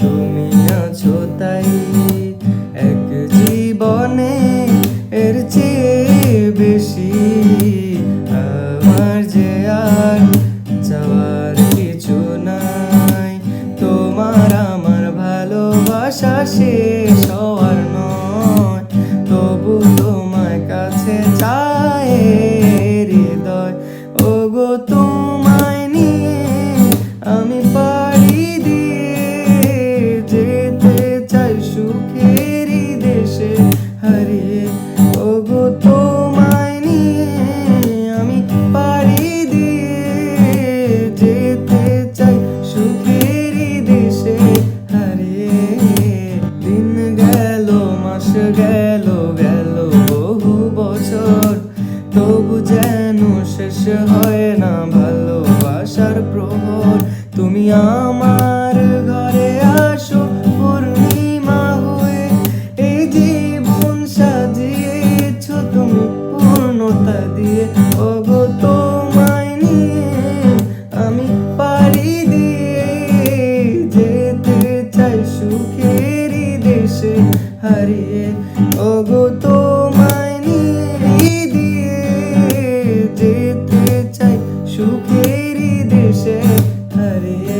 তুমি আছো তাই এক জীবনে এর চেয়ে বেশি। আমার যে আর যাওয়ার কিছু নাই, তোমার আমার ভালোবাসা শেষ গেল গেল বহু বছর। তবু যেন শেষ হয় না ভালোবাসার প্রহর। তুমি আমার ঘরে আসো, পূর্ণিমা হয়ে। এই জীবন সাজিয়েছ তুমি পূর্ণতা দিয়ে। অগো কাছে হারিয়ে ওগো তোমায় নিয়ে দিয়ে যেতে চাই সুখেরই দেশে হারিয়ে